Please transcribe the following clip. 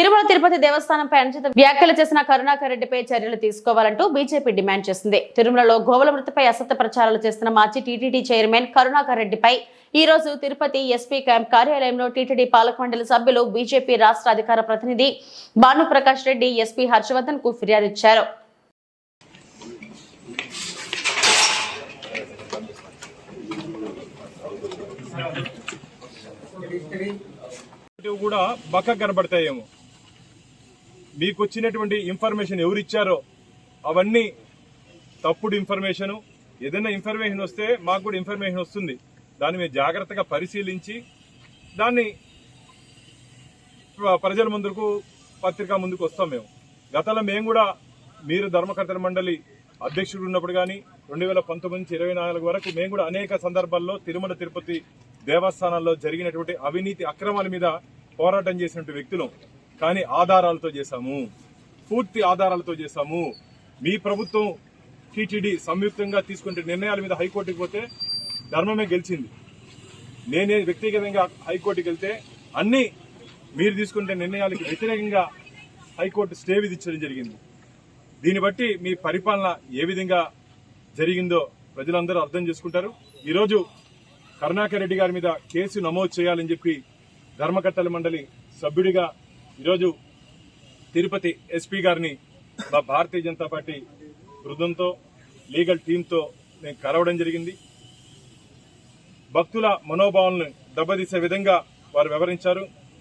తిరుమల తిరుపతి దేవస్థానంపై అనుచిత వ్యాఖ్యలు చేసిన కరుణాకర్ రెడ్డిపై చర్యలు తీసుకోవాలంటూ బీజేపీ డిమాండ్ చేసింది. తిరుమలలో గోవుల మృతిపై అసత్య ప్రచారాలు చేస్తున్న మాజీ టీటీడీ చైర్మన్ కరుణాకర్ రెడ్డిపై ఈ రోజు తిరుపతి ఎస్పీ క్యాంప్ కార్యాలయంలో టీటీడీ పాలక మండలి సభ్యులు బీజేపీ రాష్ట్ర అధికార ప్రతినిధి భానుప్రకాష్ రెడ్డి ఎస్పీ హర్షవర్ధన్కు ఫిర్యాదు ఇచ్చారు. కూడా బక్క కనబడతాయేమో. మీకు వచ్చినటువంటి ఇన్ఫర్మేషన్ ఎవరు ఇచ్చారో అవన్నీ తప్పుడు ఇన్ఫర్మేషన్ ఏదైనా ఇన్ఫర్మేషన్ వస్తే మాకు కూడా ఇన్ఫర్మేషన్ వస్తుంది. దాన్ని మేము జాగ్రత్తగా పరిశీలించి దాన్ని ప్రజల ముందుకు పత్రిక ముందుకు వస్తాం మేము. గతంలో మేము కూడా మీరు ధర్మకర్తల మండలి అధ్యక్షుడు ఉన్నప్పుడు కానీ రెండు వేల పంతొమ్మిది నుంచి ఇరవై నాలుగు వరకు మేము కూడా అనేక సందర్భాల్లో తిరుమల తిరుపతి దేవస్థానాల్లో జరిగినటువంటి అవినీతి అక్రమాల మీద పోరాటం చేసినటువంటి వ్యక్తులు. కానీ ఆధారాలతో చేశాము. పూర్తి ఆధారాలతో చేశాము. మీ ప్రభుత్వం టీటీడీ సంయుక్తంగా తీసుకుంటే నిర్ణయాల మీద హైకోర్టుకి పోతే ధర్మమే గెలిచింది. నేనే వ్యక్తిగతంగా హైకోర్టుకి వెళ్తే అన్ని మీరు తీసుకునే నిర్ణయాలకు వ్యతిరేకంగా హైకోర్టు స్టే విధించడం జరిగింది. దీన్ని బట్టి మీ పరిపాలన ఏ విధంగా జరిగిందో ప్రజలందరూ అర్థం చేసుకుంటారు. ఈరోజు కరుణాకర్ రెడ్డి గారి మీద కేసు నమోదు చేయాలని చెప్పి ధర్మకర్తల మండలి సభ్యుడిగా ఈరోజు తిరుపతి ఎస్పీ గారిని మా భారతీయ జనతా పార్టీ బృందంతో లీగల్ టీంతో నేను కలవడం జరిగింది. భక్తుల మనోభావాలను దెబ్బతీసే విధంగా వారు వివరించారు